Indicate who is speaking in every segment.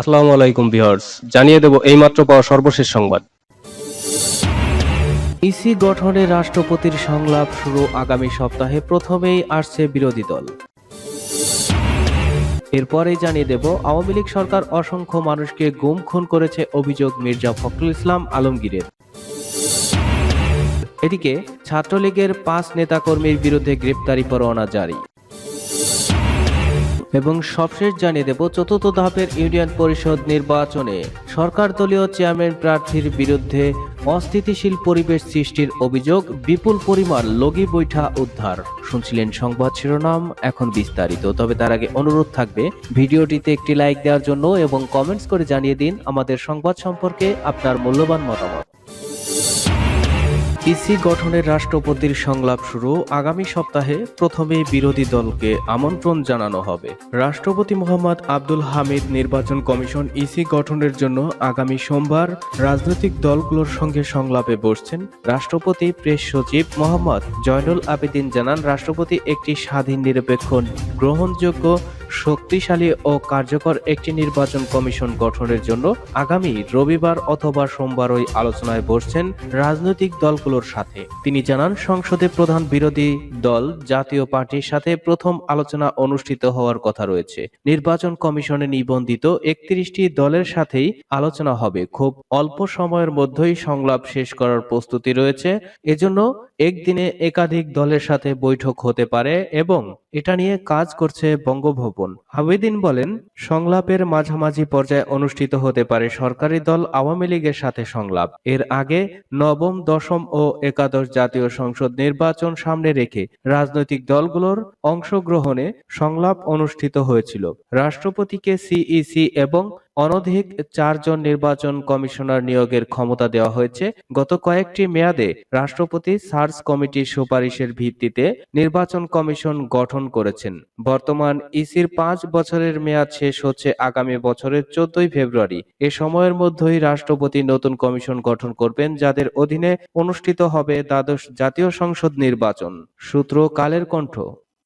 Speaker 1: আসসালামু আলাইকুম ভিউয়ার্স, জানিয়ে দেব এইমাত্র পাওয়া সর্বশেষ সংবাদ।
Speaker 2: ইসি গঠনে রাষ্ট্রপতির সংলাপ শুরু আগামী সপ্তাহে, প্রথমেই আসছে বিরোধী দল। এরপরেই জানিয়ে দেব, আওয়ামী লীগ সরকার অসংখ্য মানুষকে গুম খুন করেছে, অভিযোগ মির্জা ফখরুল ইসলাম আলমগীরের। এদিকে, ছাত্রলীগের পাঁচ নেতাকর্মীর বিরুদ্ধে গ্রেপ্তারি পরোয়ানা জারি। এবং সবশেষ জানিয়ে দেব চতুর্থ ধাপের ইউনিয়ন পরিষদ নির্বাচনে। সরকার দলীয় চেয়ারম্যান প্রার্থীর বিরুদ্ধে অস্থিতিশীল পরিবেশ সৃষ্টির অভিযোগ বিপুল পরিমাণ লগি বৈঠা উদ্ধার। শুনছিলেন সংবাদ শিরোনাম, এখন বিস্তারিত। তবে তার আগে অনুরোধ থাকবে, ভিডিওটিতে একটি লাইক দেওয়ার জন্য এবং কমেন্টস করে জানিয়ে দিন আমাদের সংবাদ সম্পর্কে আপনার মূল্যবান মতামত। ইসি গঠনের রাষ্ট্রপতির সংলাপ শুরু আগামী সপ্তাহে প্রথমেই বিরোধী দলকে আমন্ত্রণ জানানো হবে। রাষ্ট্রপতি মোহাম্মদ আব্দুল হামিদ নির্বাচন কমিশন ইসি গঠনের জন্য আগামী সোমবার রাজনৈতিক দলগুলোর সঙ্গে সংলাপে বসছেন রাষ্ট্রপতি প্রেস সচিব মোহাম্মদ জয়নুল আবেদিন জানান, রাষ্ট্রপতি একটি স্বাধীন নিরপেক্ষ গ্রহণযোগ্য শক্তিশালী ও কার্যকর একটি নির্বাচন কমিশন গঠনের জন্য আগামী রবিবার অথবা সোমবার ওই আলোচনায় বসছেন রাজনৈতিক দলগুলোর সাথে। তিনি জানান, সংসদে প্রধান বিরোধী দল জাতীয় পার্টির সাথে প্রথম আলোচনা অনুষ্ঠিত হওয়ার কথা রয়েছে। নির্বাচন কমিশনে নিবন্ধিত একত্রিশটি দলের সাথেই আলোচনা হবে। খুব অল্প সময়ের মধ্যেই সংলাপ শেষ করার প্রস্তুতি রয়েছে। এজন্য একদিনে একাধিক দলের সাথে বৈঠক হতে পারে এবং এটা নিয়ে কাজ করছে বঙ্গভবন। আবেদিন বলেন, সংলাপের মাঝামাঝি পর্যায়ে অনুষ্ঠিত হতে পারে সরকারি দল আওয়ামী লীগের সাথে সংলাপ। এর আগে নবম, দশম ও একাদশ জাতীয় সংসদ নির্বাচন সামনে রেখে রাজনৈতিক দলগুলোর অংশগ্রহণে সংলাপ অনুষ্ঠিত হয়েছিল। রাষ্ট্রপতিকে সিইসি এবং অনধিক চারজন নির্বাচন কমিশনার নিয়োগের ক্ষমতা দেওয়া হয়েছে। গত কয়েকটি মেয়াদে রাষ্ট্রপতি সার্চ কমিটির সুপারিশের ভিত্তিতে নির্বাচন কমিশন গঠন করেছেন। বর্তমান ইসির পাঁচ বছরের মেয়াদ শেষ হচ্ছে আগামী বছরের চোদ্দই ফেব্রুয়ারি। এ সময়ের মধ্যেই রাষ্ট্রপতি নতুন কমিশন গঠন করবেন, যাদের অধীনে অনুষ্ঠিত হবে দ্বাদশ জাতীয় সংসদ নির্বাচন। সূত্র কালের কণ্ঠ।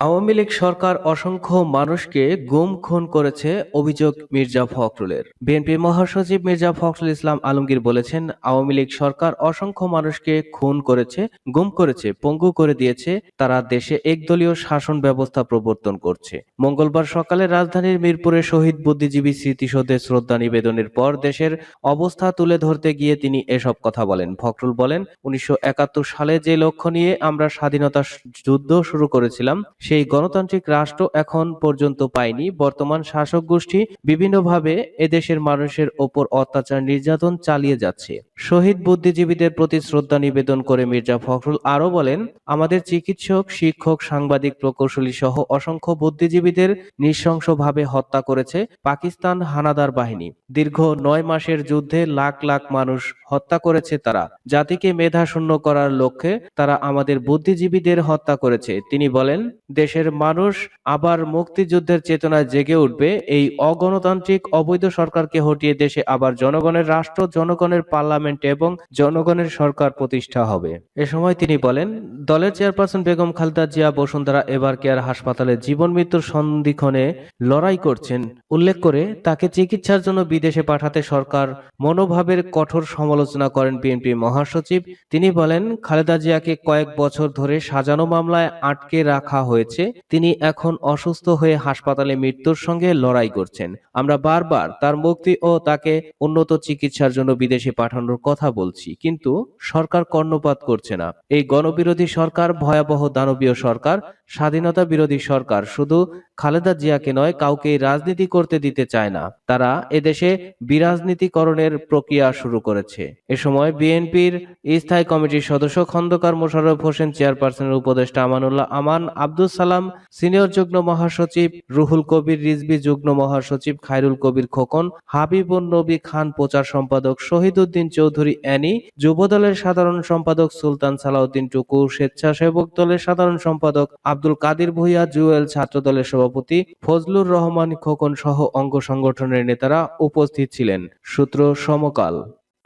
Speaker 2: আওয়ামী লীগ সরকার অসংখ্য মানুষকে গুম খুন করেছে, অভিযোগ মির্জা ফখরুলের। বিএনপি মহাসচিব মির্জা ফখরুল ইসলাম আলমগীর বলেছেন, আওয়ামী লীগ সরকার অসংখ্য মানুষকে খুন করেছে, গুম করেছে, পঙ্গু করে দিয়েছে, তারা দেশে একদলীয় শাসন ব্যবস্থা প্রবর্তন করছে। মঙ্গলবার সকালে রাজধানীর মিরপুরে শহীদ বুদ্ধিজীবী স্মৃতিসৌধে শ্রদ্ধা নিবেদনের পর দেশের অবস্থা তুলে ধরতে গিয়ে তিনি এসব কথা বলেন। ফখরুল বলেন, উনিশশো একাত্তর সালে যে লক্ষ্য নিয়ে আমরা স্বাধীনতা যুদ্ধ শুরু করেছিলাম সেই গণতান্ত্রিক রাষ্ট্র এখন পর্যন্ত পায়নি। বর্তমান শাসক গোষ্ঠী বিভিন্নভাবে এদেশের মানুষের ওপর অত্যাচার নির্যাতন চালিয়ে যাচ্ছে। শহীদ বুদ্ধিজীবীদের প্রতি শ্রদ্ধা নিবেদন করে মির্জা ফখরুল আরও বলেন, আমাদের চিকিৎসক, শিক্ষক, সাংবাদিক, প্রকৌশলী সহ অসংখ্য বুদ্ধিজীবীদের নৃশংসভাবে হত্যা করেছে পাকিস্তান হানাদার বাহিনী। দীর্ঘ নয় মাসের যুদ্ধে লাখ লাখ মানুষ হত্যা করেছে তারা। জাতিকে মেধা শূন্য করার লক্ষ্যে তারা আমাদের বুদ্ধিজীবীদের হত্যা করেছে। তিনি বলেন, দেশের মানুষ আবার মুক্তিযুদ্ধের চেতনায় জেগে উঠবে। এই অগণতান্ত্রিক অবৈধ সরকারকে হটিয়ে দেশে আবার জনগণের, রাষ্ট্র জনগণের পার্লামেন্ট এবং জনগণের সরকার প্রতিষ্ঠা হবে। এ সময় তিনি বলেন, দলের chairperson Begum Khaleda Zia Bashundhara Evercare হাসপাতালে জীবন মৃত্যুর সন্ধিক্ষণে লড়াই করছেন। উল্লেখ করে, তাকে চিকিৎসার জন্য বিদেশে পাঠাতে সরকার মনোভাবের কঠোর সমালোচনা করেন বিএনপি মহাসচিব। তিনি বলেন, খালেদা জিয়াকে কয়েক বছর ধরে সাজানো মামলায় আটকে রাখা হয়েছে। তিনি এখন অসুস্থ হয়ে হাসপাতালে মৃত্যুর সঙ্গে লড়াই করছেন। আমরা বারবার তার মুক্তি ও তাকে উন্নত চিকিৎসার জন্য বিদেশে পাঠানোর কথা বলছি, কিন্তু সরকার কর্ণপাত করছে না। এই গণবিরোধী সরকার, ভয়াবহ দানবীয় সরকার, স্বাধীনতা বিরোধী সরকার, শুধু খালেদা জিয়াকে নয় কাউকে রাজনীতি করতে দিতে চায় না। তারা এদেশে বিরাজনীতিকরণের প্রক্রিয়া শুরু করেছে। এ সময় বিএনপির স্থায়ী কমিটির সদস্য খন্দকার মোশাররফ হোসেন, চেয়ারপারসনের উপদেষ্টা আমানুল্লাহ আমান আব্দুল সালাম, সিনিয়র যুগ্ম মহাসচিব রুহুল কবির রিজবি যুগ্ম মহাসচিব খায়রুল কবির খোকন, হাবিবুন নবী খান প্রচার সম্পাদক শহীদ উদ্দিন চৌধুরী অ্যানি, যুব দলের সাধারণ সম্পাদক সুলতান সালাউদ্দিন টুকু, স্বেচ্ছাসেবক দলের সাধারণ সম্পাদক আব্দুল কাদির ভুইয়া, জুয়েল ছাত্র দলের সভাপতি ফজলুর রহমান খোকন সহ অঙ্গ সংগঠনের নেতারা উপস্থিত ছিলেন। সূত্র সমকাল।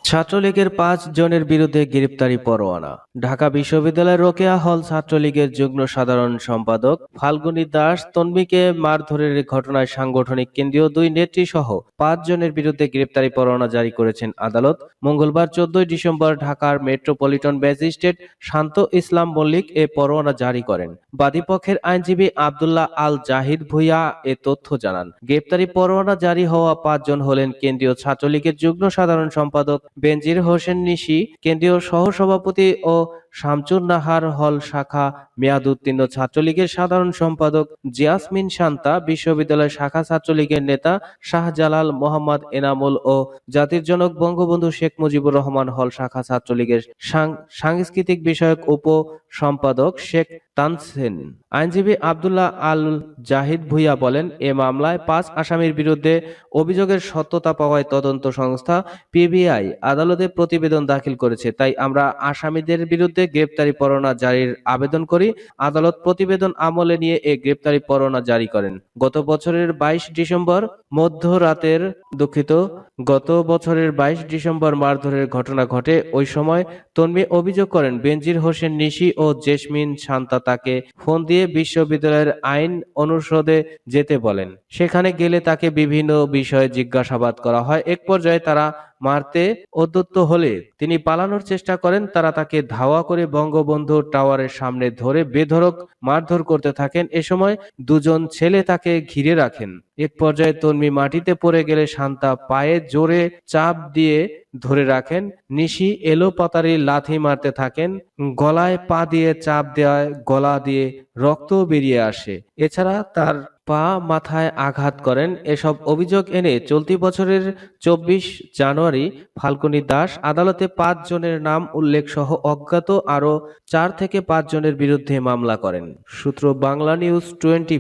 Speaker 2: ছাত্রলীগের পাঁচ জনের বিরুদ্ধে গ্রেপ্তারি পরোয়ানা। ঢাকা বিশ্ববিদ্যালয়ের রোকেয়া হল ছাত্রলীগের যুগ্ম সাধারণ সম্পাদক ফাল্গুনী দাস তন্মীকে মারধরের ঘটনায় সাংগঠনিক কেন্দ্রীয় দুই নেত্রী সহ পাঁচ জনের বিরুদ্ধে গ্রেপ্তারি পরোয়ানা জারি করেছেন আদালত। মঙ্গলবার চোদ্দই ডিসেম্বর ঢাকার মেট্রোপলিটন ম্যাজিস্ট্রেট শান্ত ইসলাম মল্লিক এ পরোয়ানা জারি করেন। বাদীপক্ষের আইনজীবী আবদুল্লাহ আল জাহিদ ভুইয়া এ তথ্য জানান। গ্রেপ্তারি পরোয়ানা জারি হওয়া পাঁচজন হলেন কেন্দ্রীয় ছাত্রলীগের যুগ্ম সাধারণ সম্পাদক বেনজির হোসেন নিশি কেন্দ্রীয় সহসভাপতি ও শামচুর নাহার হল শাখা মেয়াদুত্তীর্ণ ছাত্রলীগের সাধারণ সম্পাদক জিয়াসমিন শান্তা বিশ্ববিদ্যালয় শাখা ছাত্রলীগের নেতা শাহজালাল মোহাম্মদ এনামুল ও জাতির জনক বঙ্গবন্ধু শেখ মুজিবুর রহমান হল শাখা ছাত্রলীগের সাংস্কৃতিক বিষয়ক উপ সম্পাদক শেখ তানসেন। আইনজীবী আবদুল্লাহ আল জাহিদ ভুইয়া বলেন, এ মামলায় পাঁচ আসামির বিরুদ্ধে অভিযোগের সত্যতা পাওয়ায় তদন্ত সংস্থা পিবিআই আদালতে প্রতিবেদন দাখিল করেছে। তাই আমরা আসামিদের বিরুদ্ধে গ্রেপ্তারি পরোয়ানা জারির আবেদন করি। আদালত প্রতিবেদন আমলে নিয়ে এ গ্রেপ্তারি পরোয়ানা জারি করেন। গত বছরের বাইশ ডিসেম্বর মধ্যরাতের দুঃখিত, গত বছরের বাইশ ডিসেম্বর মারধরের ঘটনা ঘটে। ওই সময় তন্মী অভিযোগ করেন, বেনজির হোসেন নিশি ও জেসমিন শান্তা তাকে ফোন দিয়ে বিশ্ববিদ্যালয়ের আইন অনুষদে যেতে বলেন। সেখানে গেলে তাকে বিভিন্ন বিষয়ে জিজ্ঞাসাবাদ করা হয়। এক পর্যায়ে তারা মারতে উদ্যত হলে তিনি পালানোর চেষ্টা করেন। তারা তাকে ধাওয়া করে বঙ্গবন্ধু টাওয়ারের সামনে ধরে বেধড়ক মারধর করতে থাকেন। এ সময় দুজন ছেলে তাকে ঘিরে রাখেন। এক পর্যায়ে তন্মী মাটিতে পড়ে গেলে শান্তা পায়ে জোরে চাপ দিয়ে ধরে রাখেন। নিশি এলো পাতারি লাথি মারতে থাকেন। গলায় পা দিয়ে চাপ দেওয়ায় গলা দিয়ে রক্ত বেরিয়ে আসে। এছাড়া তার পা মাথায় আঘাত করেন। এসব অভিযোগ এনে চলতি বছরের চব্বিশ জানুয়ারি ফাল্কুনি দাস আদালতে পাঁচ জনের নাম উল্লেখ সহ অজ্ঞাত আরও চার থেকে পাঁচ জনের বিরুদ্ধে মামলা করেন। সূত্র বাংলা নিউজ টোয়েন্টি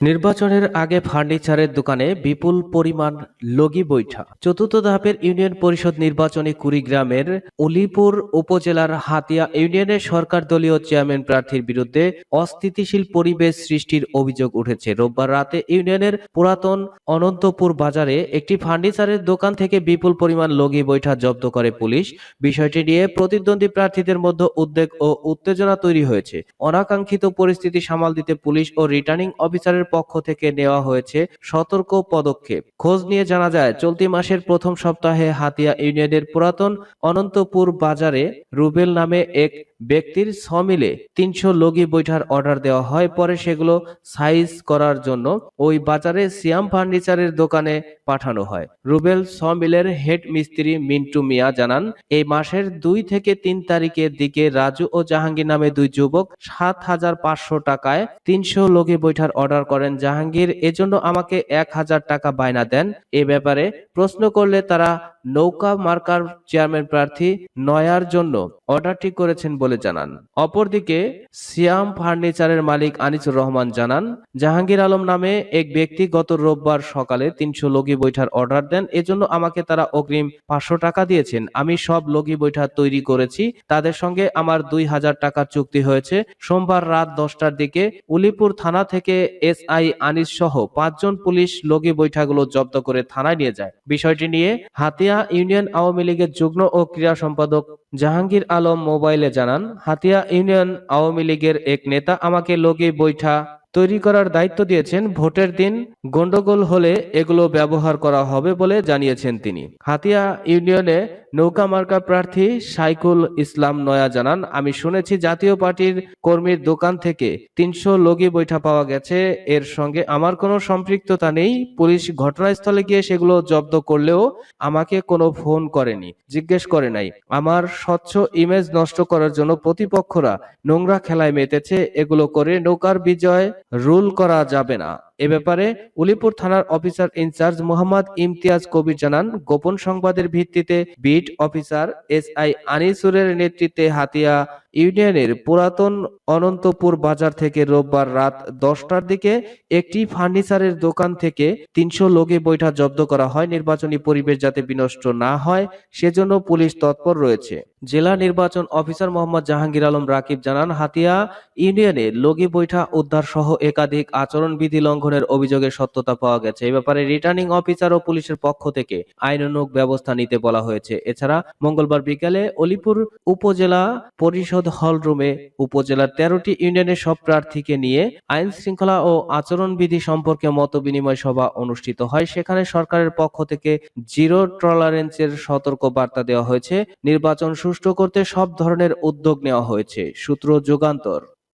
Speaker 2: নির্বাচনের আগে ফার্নিচারের দোকানে বিপুল পরিমাণ লগি বৈঠা। চতুর্থ ধাপের ইউনিয়ন পরিষদ নির্বাচনে কুড়িগ্রামের উলিপুর উপজেলার হাতিয়া ইউনিয়নের সরকার দলীয় চেয়ারম্যান প্রার্থীর বিরুদ্ধে অস্থিতিশীল পরিবেশ সৃষ্টির অভিযোগ উঠেছে। রোববার রাতে ইউনিয়নের পুরাতন অনন্তপুর বাজারে একটি ফার্নিচারের দোকান থেকে বিপুল পরিমাণ লগি বৈঠা জব্দ করে পুলিশ। বিষয়টি নিয়ে প্রতিদ্বন্দ্বী প্রার্থীদের মধ্যে উদ্বেগ ও উত্তেজনা তৈরি হয়েছে। অনাকাঙ্ক্ষিত পরিস্থিতি সামাল দিতে পুলিশ ও রিটার্নিং অফিসারের পক্ষ থেকে নেওয়া হয়েছে সতর্ক পদক্ষেপ। খোঁজ নিয়ে জানা যায়, চলতি মাসের প্রথম সপ্তাহে হাতিয়া ইউনিয়নের পুরাতন অনন্তপুর বাজারে রুবেল নামে এক ব্যক্তির সমিলে তিনশো লগি বৈঠার অর্ডার দেওয়া হয়। পরে সেগুলো সাইজ করার জন্য ওই বাজারে সিয়াম ফার্নিচারের দোকানে পাঠানো হয়। রুবেল সমিলের হেড মিস্ত্রি মিন্টু মিয়া জানান, এই মাসের দুই থেকে তিন তারিখের দিকে রাজু ও জাহাঙ্গীর নামে দুই যুবক সাত হাজার পাঁচশো টাকায় তিনশো লগি বৈঠার অর্ডার করেন। জাহাঙ্গীর, এজন্য আমাকে এক হাজার টাকা বায়না দেন। এ ব্যাপারে প্রশ্ন করলে তারা নৌকা মার্কার চেয়ারম্যান প্রার্থী নয়ার জন্য অর্ডারটি করেছেন বলে জানান। অপরদিকে, সিয়াম ফার্নিচারের মালিক আনিসুর রহমান জানান, জাহাঙ্গীর আলম নামে এক ব্যক্তি গত রোববার সকালে তিনশো লগি বৈঠার অর্ডার দেন, এজন্য আমাকে তারা অগ্রিম পাঁচশো টাকা দিয়েছেন। আমি সব লগি বৈঠা তৈরি করেছি, তাদের সঙ্গে আমার দুই হাজার টাকার চুক্তি হয়েছে। সোমবার রাত দশটার দিকে উলিপুর থানা থেকে এসআই আনিস সহ পাঁচজন পুলিশ লগি বৈঠাগুলো জব্দ করে থানায় নিয়ে যায়। বিষয়টি নিয়ে হাতিয়া ইউনিয়ন আওয়ামী লীগের যুগ্ম ও ক্রীড়া সম্পাদক। জাহাঙ্গীর আলম মোবাইলে জানান, হাতিয়া ইউনিয়ন আওয়ামী লীগের এক নেতা আমাকে লগি বৈঠা তৈরি করার দায়িত্ব দিয়েছেন। ভোটের দিন গন্ডগোল হলে এগুলো ব্যবহার করা হবে বলে জানিয়েছেন তিনি। হাতিয়া ইউনিয়নে নৌকা মার্কা প্রার্থী সাইকুল ইসলাম নয়া জানান, আমি শুনেছি জাতীয় পার্টির কর্মীর দোকান থেকে তিনশো লগি বৈঠা পাওয়া গেছে। এর সঙ্গে আমার কোনো সম্পৃক্ততা নেই। পুলিশ ঘটনাস্থলে গিয়ে সেগুলো জব্দ করলেও আমাকে কোনো ফোন করেনি, জিজ্ঞেস করে নাই। আমার স্বচ্ছ ইমেজ নষ্ট করার জন্য প্রতিপক্ষরা নোংরা খেলায় মেতেছে। এগুলো করে নৌকার বিজয় রুল করা যাবে না। এ ব্যাপারে উলিপুর থানার officer in charge Mohammad Imtiaz Kabir জানান, গোপন সংবাদের ভিত্তিতে বিট অফিসার এস আই আনিসুরের নেতৃত্বে হাতিয়া ইউনিয়নের পুরাতন অনন্তপুর বাজার থেকে রোববার রাত দশটার দিকে একটি ফার্নিচারের দোকান থেকে তিনশো লোকে বৈঠা জব্দ করা হয়। নির্বাচনী পরিবেশ যাতে বিনষ্ট না হয় সেজন্য পুলিশ তৎপর রয়েছে। জেলা নির্বাচন অফিসার মোহাম্মদ জাহাঙ্গীর আলম রাকিব জানান হাতিয়া ইউনিয়নে লগি বৈঠা উদ্ধার সহ একাধিক আচরণবিধি লঙ্ঘনের লঙ্ঘনের অভিযোগের সত্যতা পাওয়া গেছে। এ ব্যাপারে রিটার্নিং অফিসার ও পুলিশের পক্ষ থেকে আইনানুগ ব্যবস্থা নিতে বলা হয়েছে। এছাড়া মঙ্গলবার বিকেলে অলিপুর উপজেলা পরিষদ হল রুমে উপজেলার তেরোটি ইউনিয়নের সব প্রার্থীকে নিয়ে আইন শৃঙ্খলা ও আচরণবিধি সম্পর্কে মত বিনিময় সভা অনুষ্ঠিত হয়। সেখানে সরকারের পক্ষ থেকে জিরো টলারেন্সের সতর্ক বার্তা দেওয়া হয়েছে। নির্বাচন সুষ্ঠু করতে সব ধরনের উদ্যোগ নেওয়া হয়েছে। সূত্র যুগান্তর।